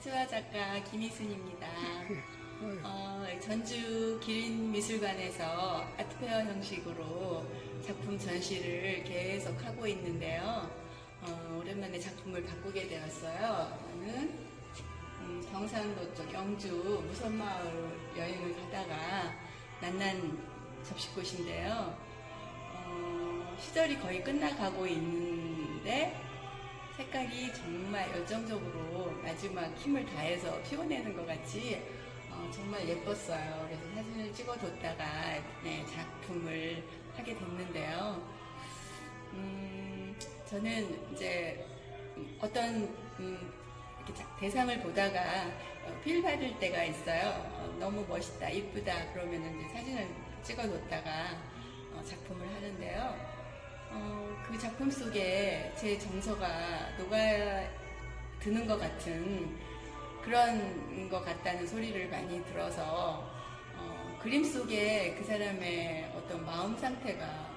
수아 작가 김희순입니다. 어, 전주 기린미술관에서 아트페어 형식으로 작품 전시를 계속 하고 있는데요. 어, 오랜만에 작품을 바꾸게 되었어요. 저는 음, 경상도 쪽 영주 무선마을 여행을 가다가 만난 접시꽃인데요. 어, 시절이 거의 끝나가고 있는데 색깔이 정말 열정적으로 마지막 힘을 다해서 피워내는 것 같이 어, 정말 예뻤어요. 그래서 사진을 찍어뒀다가 네, 작품을 하게 됐는데요. 음, 저는 이제 어떤 음, 대상을 보다가 어, 필 받을 때가 있어요. 어, 너무 멋있다, 이쁘다 그러면 이제 사진을 찍어뒀다가 어, 작품을 하는데요. 어, 그 작품 속에 제 정서가 녹아드는 것 같은 그런 것 같다는 소리를 많이 들어서 어, 그림 속에 그 사람의 어떤 마음 상태가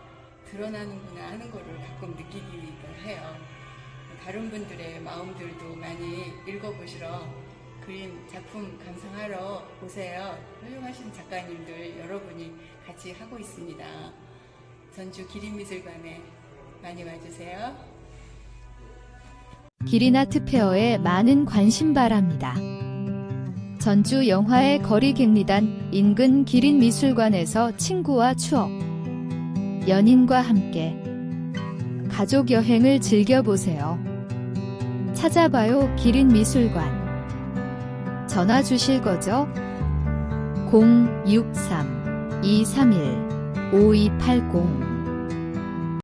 드러나는구나 하는 거를 가끔 느끼기도 해요. 다른 분들의 마음들도 많이 읽어보시러 그림 작품 감상하러 오세요. 훌륭하신 작가님들 여러분이 같이 하고 있습니다. 전주 기린미술관에 많이 와주세요. 기린아트 페어에 많은 관심 바랍니다. 전주 영화의 거리 객리단 인근 기린미술관에서 친구와 추억, 연인과 함께 가족 여행을 즐겨보세요. 찾아봐요 기린미술관. 전화 주실 거죠? 063-231-5280